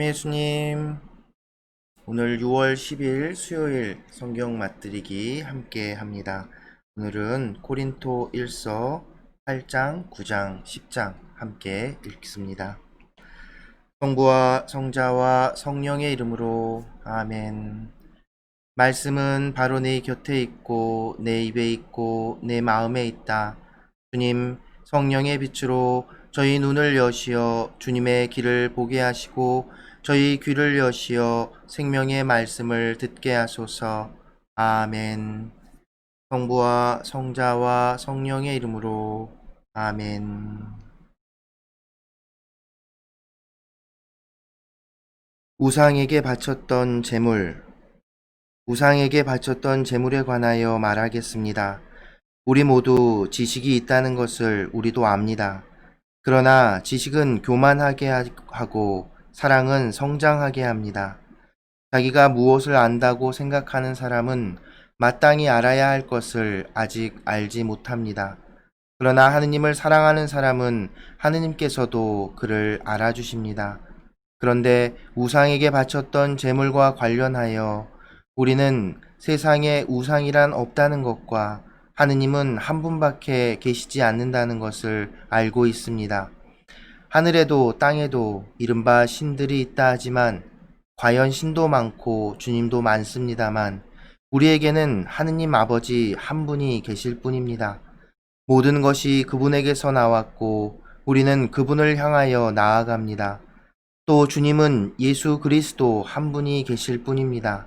참 예수님, 오늘 6월 10일 수요일 성경 맛들이기 함께 합니다. 오늘은 코린토 1서 8장, 9장, 10장 함께 읽습니다. 성부와 성자와 성령의 이름으로 아멘. 말씀은 바로 내 곁에 있고 내 입에 있고 내 마음에 있다. 주님, 성령의 빛으로 저희 눈을 여시어 주님의 길을 보게 하시고 저희 귀를 여시어 생명의 말씀을 듣게 하소서. 아멘. 성부와 성자와 성령의 이름으로 아멘. 우상에게 바쳤던 제물 우상에게 바쳤던 제물에 관하여 말하겠습니다. 우리 모두 지식이 있다는 것을 우리도 압니다. 그러나 지식은 교만하게 하고 사랑은 성장하게 합니다. 자기가 무엇을 안다고 생각하는 사람은 마땅히 알아야 할 것을 아직 알지 못합니다. 그러나 하느님을 사랑하는 사람은 하느님께서도 그를 알아주십니다. 그런데 우상에게 바쳤던 제물과 관련하여 우리는 세상에 우상이란 없다는 것과 하느님은 한 분밖에 계시지 않는다는 것을 알고 있습니다. 하늘에도 땅에도 이른바 신들이 있다 하지만 과연 신도 많고 주님도 많습니다만 우리에게는 하느님 아버지 한 분이 계실 뿐입니다. 모든 것이 그분에게서 나왔고 우리는 그분을 향하여 나아갑니다. 또 주님은 예수 그리스도 한 분이 계실 뿐입니다.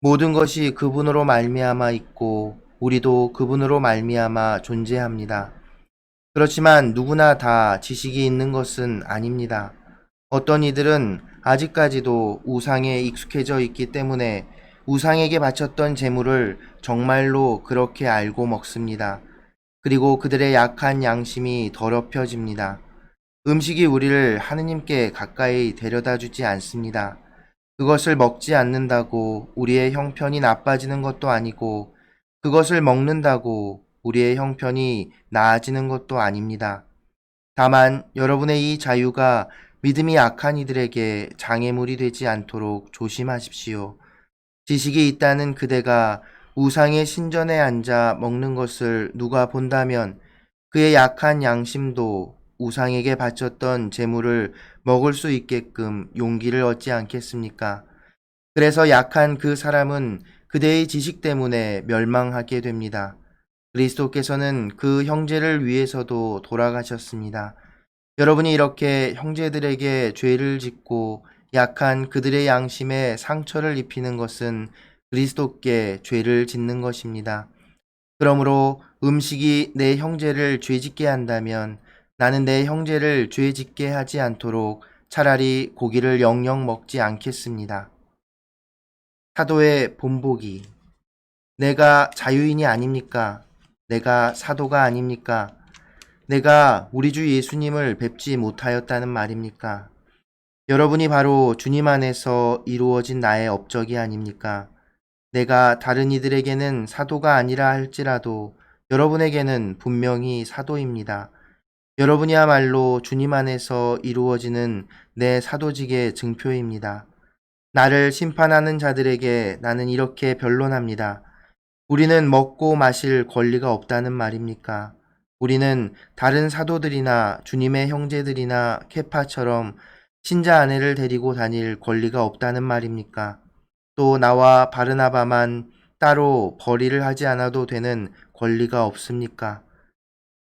모든 것이 그분으로 말미암아 있고 우리도 그분으로 말미암아 존재합니다. 그렇지만 누구나 다 지식이 있는 것은 아닙니다. 어떤 이들은 아직까지도 우상에 익숙해져 있기 때문에 우상에게 바쳤던 재물을 정말로 그렇게 알고 먹습니다. 그리고 그들의 약한 양심이 더럽혀집니다. 음식이 우리를 하느님께 가까이 데려다 주지 않습니다. 그것을 먹지 않는다고 우리의 형편이 나빠지는 것도 아니고 그것을 먹는다고 우리의 형편이 나아지는 것도 아닙니다. 다만 여러분의 이 자유가 믿음이 약한 이들에게 장애물이 되지 않도록 조심하십시오. 지식이 있다는 그대가 우상의 신전에 앉아 먹는 것을 누가 본다면 그의 약한 양심도 우상에게 바쳤던 재물을 먹을 수 있게끔 용기를 얻지 않겠습니까? 그래서 약한 그 사람은 그대의 지식 때문에 멸망하게 됩니다. 그리스도께서는 그 형제를 위해서도 돌아가셨습니다. 여러분이 이렇게 형제들에게 죄를 짓고 약한 그들의 양심에 상처를 입히는 것은 그리스도께 죄를 짓는 것입니다. 그러므로 음식이 내 형제를 죄짓게 한다면 나는 내 형제를 죄짓게 하지 않도록 차라리 고기를 영영 먹지 않겠습니다. 사도의 본보기. 내가 자유인이 아닙니까? 내가 사도가 아닙니까? 내가 우리 주 예수님을 뵙지 못하였다는 말입니까? 여러분이 바로 주님 안에서 이루어진 나의 업적이 아닙니까? 내가 다른 이들에게는 사도가 아니라 할지라도 여러분에게는 분명히 사도입니다. 여러분이야말로 주님 안에서 이루어지는 내 사도직의 증표입니다. 나를 심판하는 자들에게 나는 이렇게 변론합니다. 우리는 먹고 마실 권리가 없다는 말입니까? 우리는 다른 사도들이나 주님의 형제들이나 케파처럼 신자 아내를 데리고 다닐 권리가 없다는 말입니까? 또 나와 바르나바만 따로 벌이를 하지 않아도 되는 권리가 없습니까?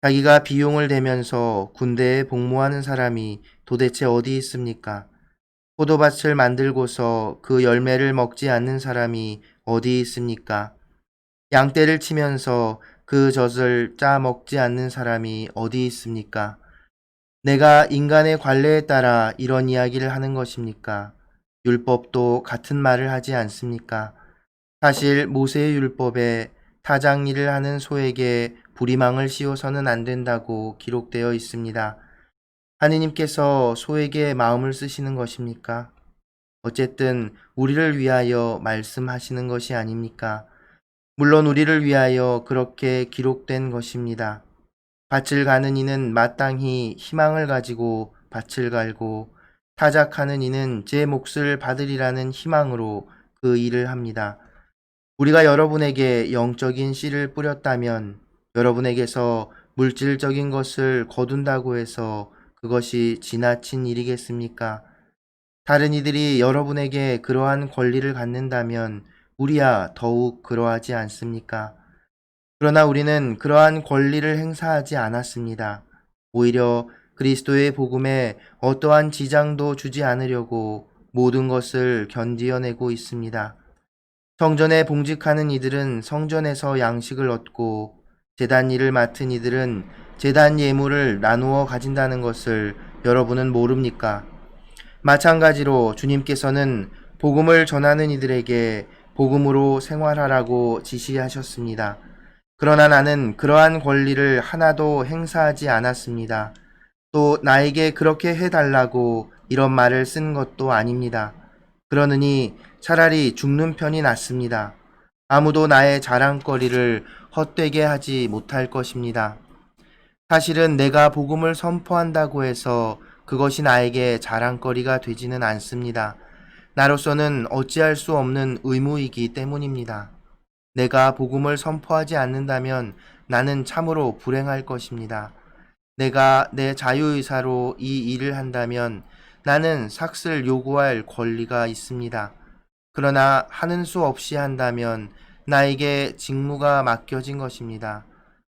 자기가 비용을 대면서 군대에 복무하는 사람이 도대체 어디 있습니까? 포도밭을 만들고서 그 열매를 먹지 않는 사람이 어디 있습니까? 양떼를 치면서 그 젖을 짜 먹지 않는 사람이 어디 있습니까? 내가 인간의 관례에 따라 이런 이야기를 하는 것입니까? 율법도 같은 말을 하지 않습니까? 사실 모세의 율법에 타장 일을 하는 소에게 부리망을 씌워서는 안 된다고 기록되어 있습니다. 하느님께서 소에게 마음을 쓰시는 것입니까? 어쨌든 우리를 위하여 말씀하시는 것이 아닙니까? 물론 우리를 위하여 그렇게 기록된 것입니다. 밭을 가는 이는 마땅히 희망을 가지고 밭을 갈고 타작하는 이는 제 몫을 받으리라는 희망으로 그 일을 합니다. 우리가 여러분에게 영적인 씨를 뿌렸다면 여러분에게서 물질적인 것을 거둔다고 해서 그것이 지나친 일이겠습니까? 다른 이들이 여러분에게 그러한 권리를 갖는다면 우리야 더욱 그러하지 않습니까? 그러나 우리는 그러한 권리를 행사하지 않았습니다. 오히려 그리스도의 복음에 어떠한 지장도 주지 않으려고 모든 것을 견디어내고 있습니다. 성전에 봉직하는 이들은 성전에서 양식을 얻고 재단 일을 맡은 이들은 재단 예물을 나누어 가진다는 것을 여러분은 모릅니까? 마찬가지로 주님께서는 복음을 전하는 이들에게 복음으로 생활하라고 지시하셨습니다. 그러나 나는 그러한 권리를 하나도 행사하지 않았습니다. 또 나에게 그렇게 해달라고 이런 말을 쓴 것도 아닙니다. 그러느니 차라리 죽는 편이 낫습니다. 아무도 나의 자랑거리를 헛되게 하지 못할 것입니다. 사실은 내가 복음을 선포한다고 해서 그것이 나에게 자랑거리가 되지는 않습니다. 나로서는 어찌할 수 없는 의무이기 때문입니다. 내가 복음을 선포하지 않는다면 나는 참으로 불행할 것입니다. 내가 내 자유의사로 이 일을 한다면 나는 삭슬 요구할 권리가 있습니다. 그러나 하는 수 없이 한다면 나에게 직무가 맡겨진 것입니다.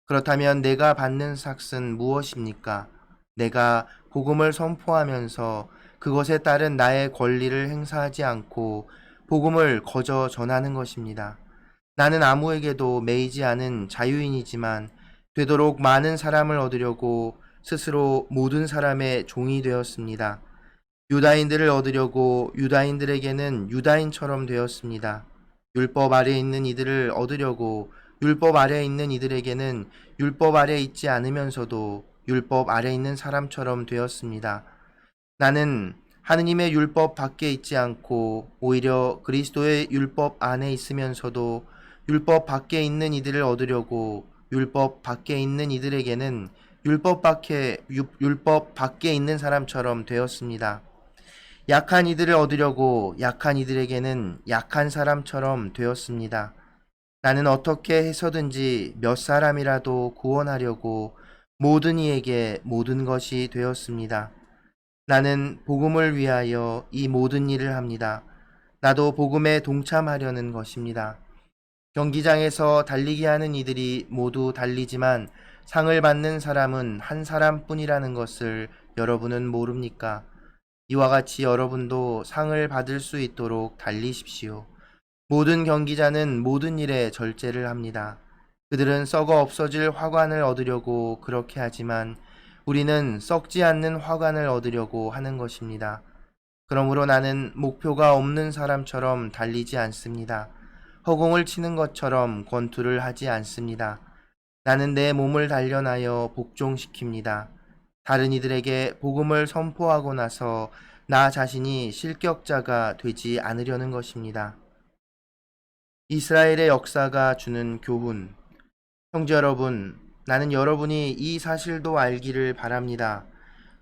그렇다면 내가 받는 삭은 무엇입니까? 내가 복음을 선포하면서 그것에 따른 나의 권리를 행사하지 않고 복음을 거저 전하는 것입니다. 나는 아무에게도 매이지 않은 자유인이지만 되도록 많은 사람을 얻으려고 스스로 모든 사람의 종이 되었습니다. 유다인들을 얻으려고 유다인들에게는 유다인처럼 되었습니다. 율법 아래 있는 이들을 얻으려고 율법 아래 있는 이들에게는 율법 아래 있지 않으면서도 율법 아래 있는 사람처럼 되었습니다. 나는 하느님의 율법 밖에 있지 않고 오히려 그리스도의 율법 안에 있으면서도 율법 밖에 있는 이들을 얻으려고 율법 밖에 있는 이들에게는 율법 밖에 유- 율법 밖에 있는 사람처럼 되었습니다. 약한 이들을 얻으려고 약한 이들에게는 약한 사람처럼 되었습니다. 나는 어떻게 해서든지 몇 사람이라도 구원하려고 모든 이에게 모든 것이 되었습니다. 나는 복음을 위하여 이 모든 일을 합니다. 나도 복음에 동참하려는 것입니다. 경기장에서 달리기 하는 이들이 모두 달리지만 상을 받는 사람은 한 사람뿐이라는 것을 여러분은 모릅니까? 이와 같이 여러분도 상을 받을 수 있도록 달리십시오. 모든 경기자는 모든 일에 절제를 합니다. 그들은 썩어 없어질 화관을 얻으려고 그렇게 하지만 우리는 썩지 않는 화관을 얻으려고 하는 것입니다. 그러므로 나는 목표가 없는 사람처럼 달리지 않습니다. 허공을 치는 것처럼 권투를 하지 않습니다. 나는 내 몸을 단련하여 복종시킵니다. 다른 이들에게 복음을 선포하고 나서 나 자신이 실격자가 되지 않으려는 것입니다. 이스라엘의 역사가 주는 교훈. 형제 여러분, 나는 여러분이 이 사실도 알기를 바랍니다.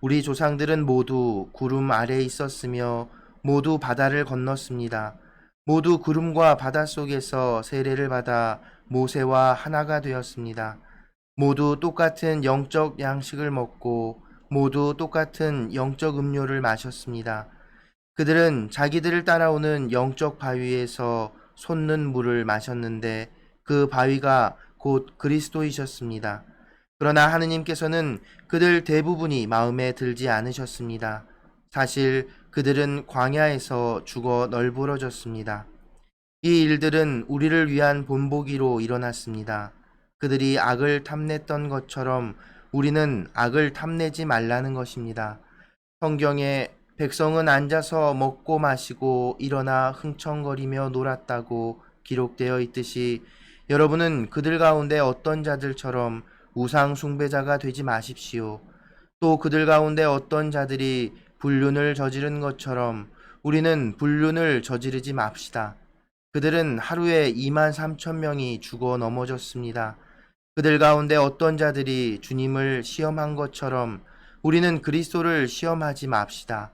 우리 조상들은 모두 구름 아래에 있었으며 모두 바다를 건넜습니다. 모두 구름과 바다 속에서 세례를 받아 모세와 하나가 되었습니다. 모두 똑같은 영적 양식을 먹고 모두 똑같은 영적 음료를 마셨습니다. 그들은 자기들을 따라오는 영적 바위에서 솟는 물을 마셨는데 그 바위가 곧 그리스도이셨습니다. 그러나 하느님께서는 그들 대부분이 마음에 들지 않으셨습니다. 사실 그들은 광야에서 죽어 널브러졌습니다. 이 일들은 우리를 위한 본보기로 일어났습니다. 그들이 악을 탐냈던 것처럼 우리는 악을 탐내지 말라는 것입니다. 성경에 백성은 앉아서 먹고 마시고 일어나 흥청거리며 놀았다고 기록되어 있듯이 여러분은 그들 가운데 어떤 자들처럼 우상 숭배자가 되지 마십시오. 또 그들 가운데 어떤 자들이 불륜을 저지른 것처럼 우리는 불륜을 저지르지 맙시다. 그들은 하루에 2만 3천 명이 죽어 넘어졌습니다. 그들 가운데 어떤 자들이 주님을 시험한 것처럼 우리는 그리스도를 시험하지 맙시다.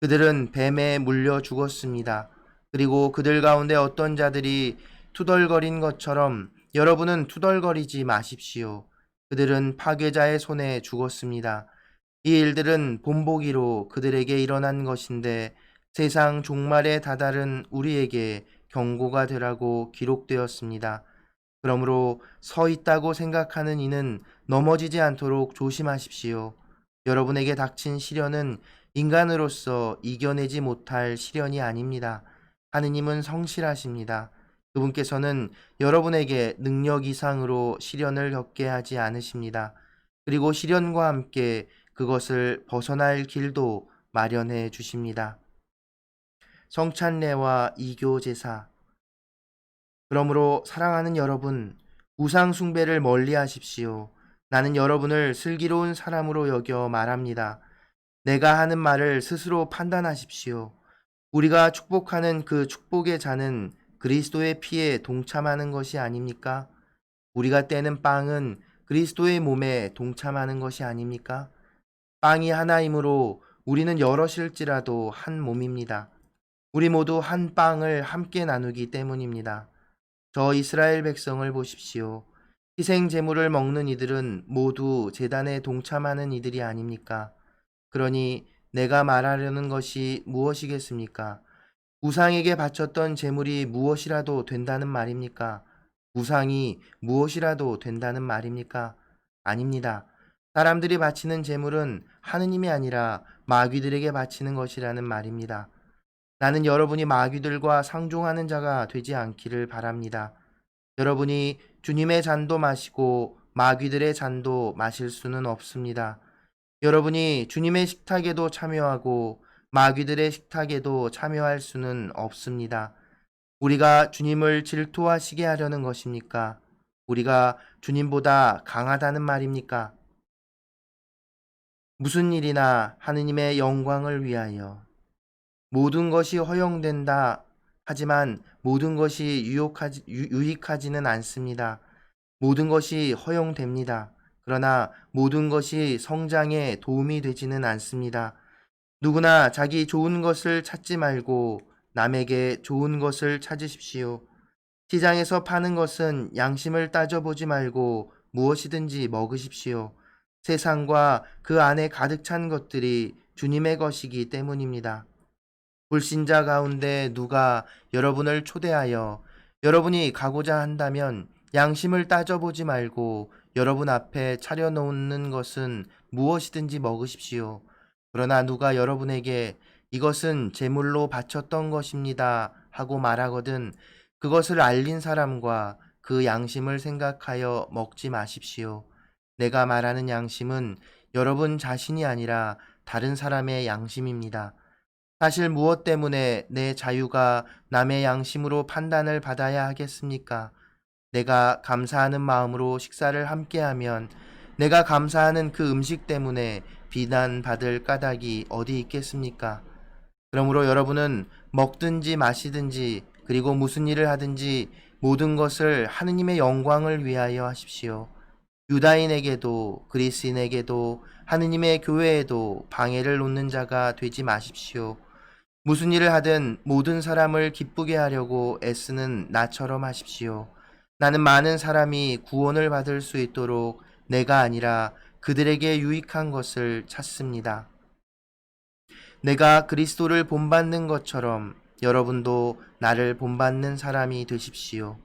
그들은 뱀에 물려 죽었습니다. 그리고 그들 가운데 어떤 자들이 투덜거린 것처럼 여러분은 투덜거리지 마십시오. 그들은 파괴자의 손에 죽었습니다. 이 일들은 본보기로 그들에게 일어난 것인데 세상 종말에 다다른 우리에게 경고가 되라고 기록되었습니다. 그러므로 서 있다고 생각하는 이는 넘어지지 않도록 조심하십시오. 여러분에게 닥친 시련은 인간으로서 이겨내지 못할 시련이 아닙니다. 하느님은 성실하십니다. 그분께서는 여러분에게 능력 이상으로 시련을 겪게 하지 않으십니다. 그리고 시련과 함께 그것을 벗어날 길도 마련해 주십니다. 성찬례와 이교 제사. 그러므로 사랑하는 여러분, 우상 숭배를 멀리 하십시오. 나는 여러분을 슬기로운 사람으로 여겨 말합니다. 내가 하는 말을 스스로 판단하십시오. 우리가 축복하는 그 축복의 잔은 그리스도의 피에 동참하는 것이 아닙니까? 우리가 떼는 빵은 그리스도의 몸에 동참하는 것이 아닙니까? 빵이 하나이므로 우리는 여럿일지라도 한 몸입니다. 우리 모두 한 빵을 함께 나누기 때문입니다. 저 이스라엘 백성을 보십시오. 희생 제물을 먹는 이들은 모두 재단에 동참하는 이들이 아닙니까? 그러니 내가 말하려는 것이 무엇이겠습니까? 우상에게 바쳤던 제물이 무엇이라도 된다는 말입니까? 우상이 무엇이라도 된다는 말입니까? 아닙니다. 사람들이 바치는 제물은 하느님이 아니라 마귀들에게 바치는 것이라는 말입니다. 나는 여러분이 마귀들과 상종하는 자가 되지 않기를 바랍니다. 여러분이 주님의 잔도 마시고 마귀들의 잔도 마실 수는 없습니다. 여러분이 주님의 식탁에도 참여하고 마귀들의 식탁에도 참여할 수는 없습니다. 우리가 주님을 질투하시게 하려는 것입니까? 우리가 주님보다 강하다는 말입니까? 무슨 일이나 하느님의 영광을 위하여 모든 것이 허용된다 하지만 모든 것이 유혹하지, 유, 유익하지는 않습니다. 모든 것이 허용됩니다. 그러나 모든 것이 성장에 도움이 되지는 않습니다. 누구나 자기 좋은 것을 찾지 말고 남에게 좋은 것을 찾으십시오. 시장에서 파는 것은 양심을 따져보지 말고 무엇이든지 먹으십시오. 세상과 그 안에 가득 찬 것들이 주님의 것이기 때문입니다. 불신자 가운데 누가 여러분을 초대하여 여러분이 가고자 한다면 양심을 따져보지 말고 여러분 앞에 차려놓는 것은 무엇이든지 먹으십시오. 그러나 누가 여러분에게 이것은 제물로 바쳤던 것입니다 하고 말하거든 그것을 알린 사람과 그 양심을 생각하여 먹지 마십시오. 내가 말하는 양심은 여러분 자신이 아니라 다른 사람의 양심입니다. 사실 무엇 때문에 내 자유가 남의 양심으로 판단을 받아야 하겠습니까? 내가 감사하는 마음으로 식사를 함께하면 내가 감사하는 그 음식 때문에 비난받을 까닭이 어디 있겠습니까? 그러므로 여러분은 먹든지 마시든지 그리고 무슨 일을 하든지 모든 것을 하느님의 영광을 위하여 하십시오. 유다인에게도 그리스인에게도 하느님의 교회에도 방해를 놓는 자가 되지 마십시오. 무슨 일을 하든 모든 사람을 기쁘게 하려고 애쓰는 나처럼 하십시오. 나는 많은 사람이 구원을 받을 수 있도록 내가 아니라 그들에게 유익한 것을 찾습니다. 내가 그리스도를 본받는 것처럼 여러분도 나를 본받는 사람이 되십시오.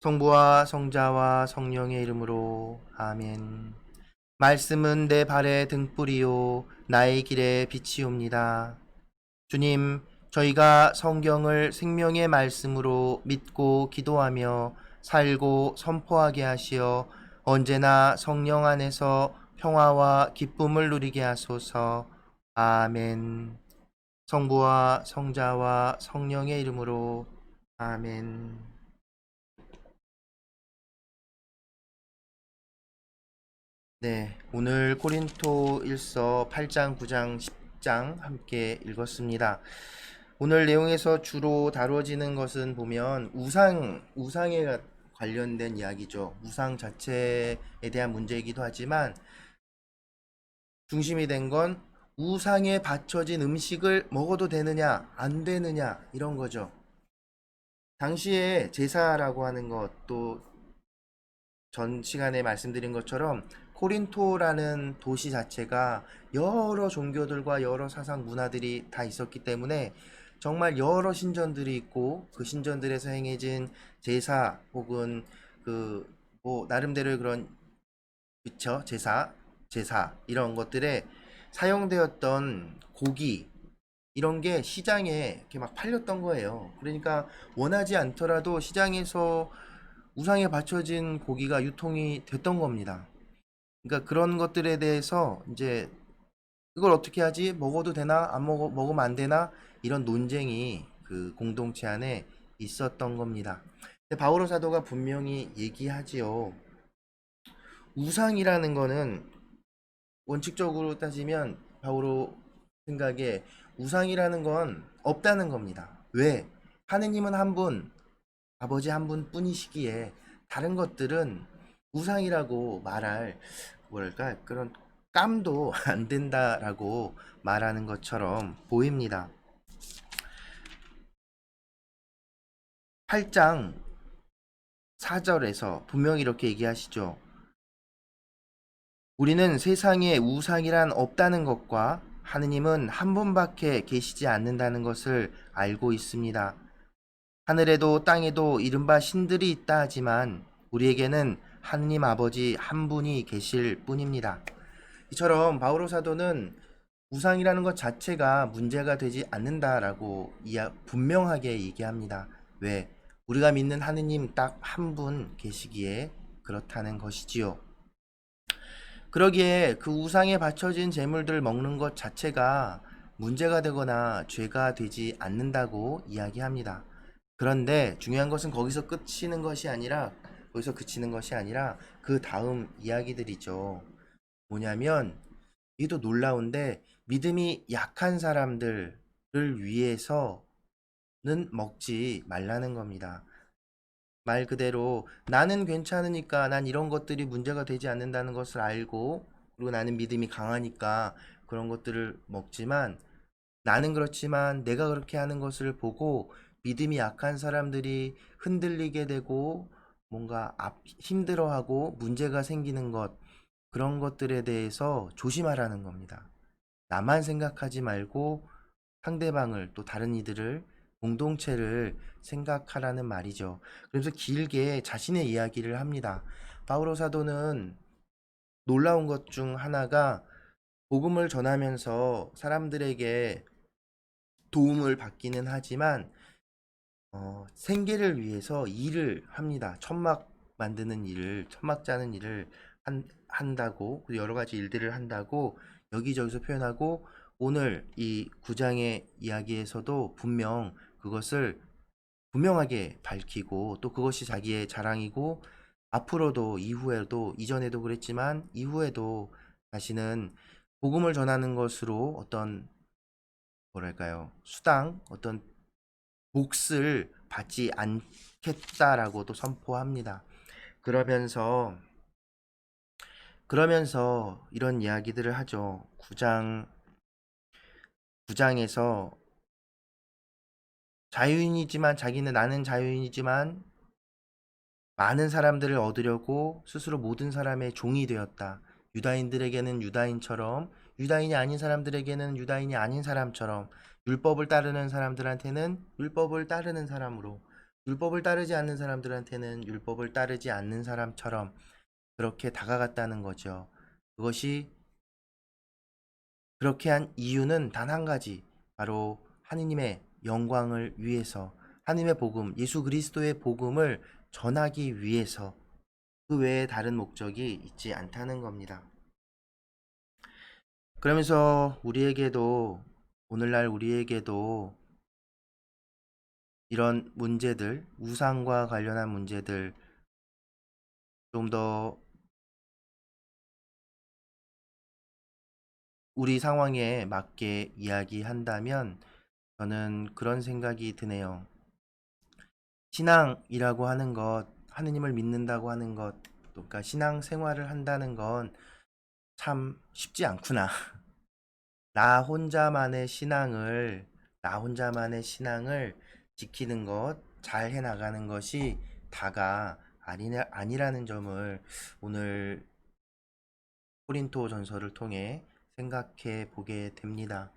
성부와 성자와 성령의 이름으로 아멘. 말씀은 내 발의 등불이요 나의 길에 빛이옵니다. 주님, 저희가 성경을 생명의 말씀으로 믿고 기도하며 살고 선포하게 하시어 언제나 성령 안에서 평화와 기쁨을 누리게 하소서. 아멘. 성부와 성자와 성령의 이름으로 아멘. 네, 오늘 코린토 1서 8장, 9장, 10장 함께 읽었습니다. 오늘 내용에서 주로 다루어지는 것은 보면 우상, 우상에 관련된 이야기죠. 우상 자체에 대한 문제이기도 하지만 중심이 된 건 우상에 바쳐진 음식을 먹어도 되느냐, 안 되느냐, 이런 거죠. 당시에 제사라고 하는 것도 전 시간에 말씀드린 것처럼 코린토라는 도시 자체가 여러 종교들과 여러 사상 문화들이 다 있었기 때문에 정말 여러 신전들이 있고 그 신전들에서 행해진 제사 혹은 그 뭐 나름대로의 그런 그쵸 제사 제사 이런 것들에 사용되었던 고기 이런 게 시장에 이렇게 막 팔렸던 거예요. 그러니까 원하지 않더라도 시장에서 우상에 바쳐진 고기가 유통이 됐던 겁니다. 그러니까 그런 것들에 대해서 이제 이걸 어떻게 하지? 먹어도 되나? 안 먹어, 먹으면 안 되나? 이런 논쟁이 그 공동체 안에 있었던 겁니다. 바오로 사도가 분명히 얘기하지요. 우상이라는 거는 원칙적으로 따지면 바오로 생각에 우상이라는 건 없다는 겁니다. 왜? 하느님은 한 분, 아버지 한 분 뿐이시기에 다른 것들은 우상이라고 말할 뭐랄까 그런 깜도 안 된다라고 말하는 것처럼 보입니다. 8장 4절에서 분명히 이렇게 얘기하시죠. 우리는 세상에 우상이란 없다는 것과 하느님은 한 분밖에 계시지 않는다는 것을 알고 있습니다. 하늘에도 땅에도 이른바 신들이 있다 하지만 우리에게는 하느님 아버지 한 분이 계실 뿐입니다. 이처럼 바오로 사도는 우상이라는 것 자체가 문제가 되지 않는다라고 분명하게 얘기합니다. 왜? 우리가 믿는 하느님 딱 한 분 계시기에 그렇다는 것이지요. 그러기에 그 우상에 바쳐진 제물들 먹는 것 자체가 문제가 되거나 죄가 되지 않는다고 이야기합니다. 그런데 중요한 것은 거기서 끝이는 것이 아니라 거기서 그치는 것이 아니라 그 다음 이야기들이죠. 뭐냐면 이도 놀라운데 믿음이 약한 사람들을 위해서 는 먹지 말라는 겁니다. 말 그대로 나는 괜찮으니까 난 이런 것들이 문제가 되지 않는다는 것을 알고 그리고 나는 믿음이 강하니까 그런 것들을 먹지만 나는 그렇지만 내가 그렇게 하는 것을 보고 믿음이 약한 사람들이 흔들리게 되고 뭔가 앞- 힘들어하고 문제가 생기는 것 그런 것들에 대해서 조심하라는 겁니다. 나만 생각하지 말고 상대방을 또 다른 이들을 공동체를 생각하라는 말이죠. 그래서 길게 자신의 이야기를 합니다. 바오로 사도는 놀라운 것 중 하나가 복음을 전하면서 사람들에게 도움을 받기는 하지만 어, 생계를 위해서 일을 합니다. 천막 만드는 일을, 천막 짜는 일을 한, 한다고, 여러 가지 일들을 한다고 여기저기서 표현하고, 오늘 이 구장의 이야기에서도 분명 그것을 분명하게 밝히고, 또 그것이 자기의 자랑이고, 앞으로도, 이후에도, 이전에도 그랬지만, 이후에도 자신은 복음을 전하는 것으로 어떤, 뭐랄까요, 수당, 어떤 몫을 받지 않겠다라고도 선포합니다. 그러면서 그러면서 이런 이야기들을 하죠. 9장 9장에서 자유인이지만 자기는 나는 자유인이지만 많은 사람들을 얻으려고 스스로 모든 사람의 종이 되었다. 유다인들에게는 유다인처럼 유다인이 아닌 사람들에게는 유다인이 아닌 사람처럼 율법을 따르는 사람들한테는 율법을 따르는 사람으로 율법을 따르지 않는 사람들한테는 율법을 따르지 않는 사람처럼 그렇게 다가갔다는 거죠. 그것이 그렇게 한 이유는 단 한 가지 바로 하느님의 영광을 위해서 하느님의 복음 예수 그리스도의 복음을 전하기 위해서 그 외에 다른 목적이 있지 않다는 겁니다. 그러면서 우리에게도 오늘날 우리에게도 이런 문제들, 우상과 관련한 문제들 좀 더 우리 상황에 맞게 이야기한다면 저는 그런 생각이 드네요. 신앙이라고 하는 것, 하느님을 믿는다고 하는 것, 또 그러니까 신앙 생활을 한다는 건 참 쉽지 않구나. 나 혼자만의 신앙을, 나 혼자만의 신앙을 지키는 것, 잘 해나가는 것이 다가 아니라, 아니라는 점을 오늘 코린토 전서를 통해 생각해 보게 됩니다.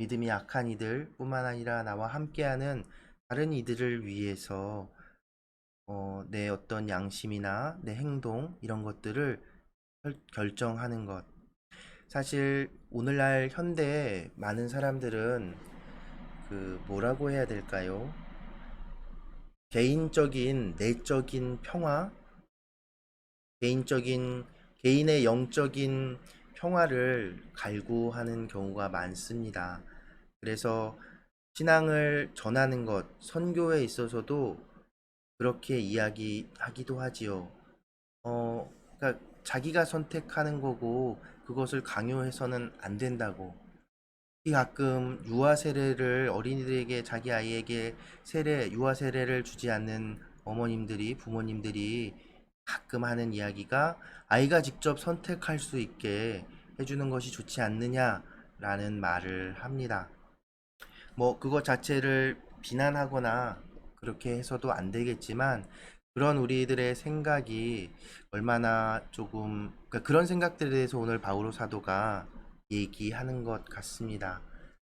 믿음이 약한 이들 뿐만 아니라 나와 함께하는 다른 이들을 위해서 어, 내 어떤 양심이나 내 행동 이런 것들을 결- 결정하는 것. 사실 오늘날 현대에 많은 사람들은 그 뭐라고 해야 될까요? 개인적인 내적인 평화, 개인적인 개인의 영적인 평화를 갈구하는 경우가 많습니다. 그래서 신앙을 전하는 것, 선교에 있어서도 그렇게 이야기하기도 하지요. 어, 그러니까 자기가 선택하는 거고 그것을 강요해서는 안 된다고. 가끔 유아 세례를 어린이들에게 자기 아이에게 세례, 유아 세례를 주지 않는 어머님들이 부모님들이 가끔 하는 이야기가 아이가 직접 선택할 수 있게 해주는 것이 좋지 않느냐라는 말을 합니다. 뭐 그것 자체를 비난하거나 그렇게 해서도 안 되겠지만 그런 우리들의 생각이 얼마나 조금 그러니까 그런 생각들에 대해서 오늘 바오로 사도가 얘기하는 것 같습니다.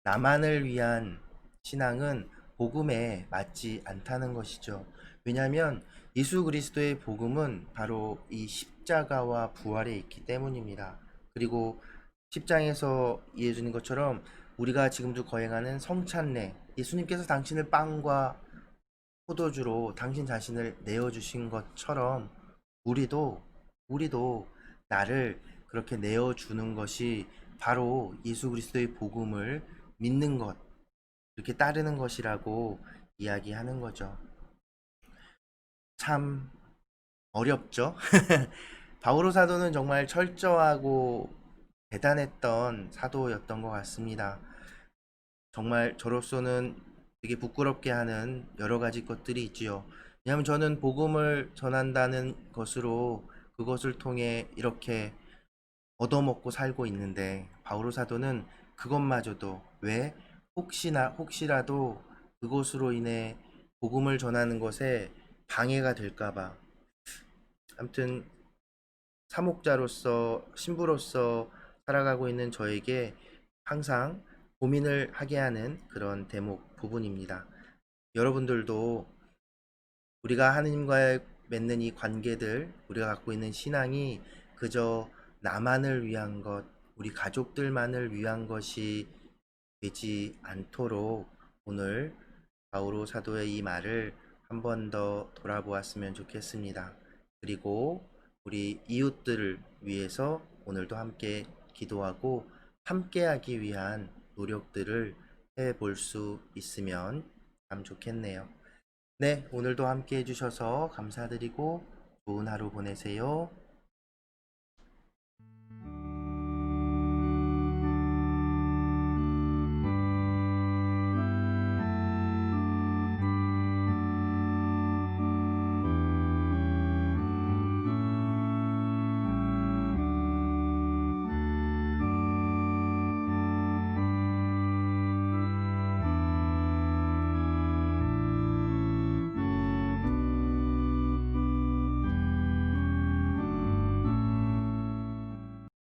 나만을 위한 신앙은 복음에 맞지 않다는 것이죠. 왜냐하면 예수 그리스도의 복음은 바로 이 십자가와 부활에 있기 때문입니다. 그리고 10장에서 이해해 주는 것처럼 우리가 지금도 거행하는 성찬례, 예수님께서 당신을 빵과 포도주로 당신 자신을 내어 주신 것처럼 우리도 우리도 나를 그렇게 내어 주는 것이 바로 예수 그리스도의 복음을 믿는 것, 이렇게 따르는 것이라고 이야기하는 거죠. 참 어렵죠? 바오로 사도는 정말 철저하고 대단했던 사도였던 것 같습니다. 정말 저로서는 되게 부끄럽게 하는 여러 가지 것들이 있지요. 왜냐하면 저는 복음을 전한다는 것으로 그것을 통해 이렇게 얻어먹고 살고 있는데 바오로 사도는 그것마저도 왜 혹시나 혹시라도 그것으로 인해 복음을 전하는 것에 방해가 될까봐 아무튼 사목자로서 신부로서 살아가고 있는 저에게 항상 고민을 하게 하는 그런 대목 부분입니다. 여러분들도 우리가 하느님과의 맺는 이 관계들, 우리가 갖고 있는 신앙이 그저 나만을 위한 것, 우리 가족들만을 위한 것이 되지 않도록 오늘 바오로 사도의 이 말을 한 번 더 돌아보았으면 좋겠습니다. 그리고 우리 이웃들을 위해서 오늘도 함께 기도하고 함께하기 위한 노력들을 해볼 수 있으면 참 좋겠네요. 네, 오늘도 함께 해주셔서 감사드리고 좋은 하루 보내세요.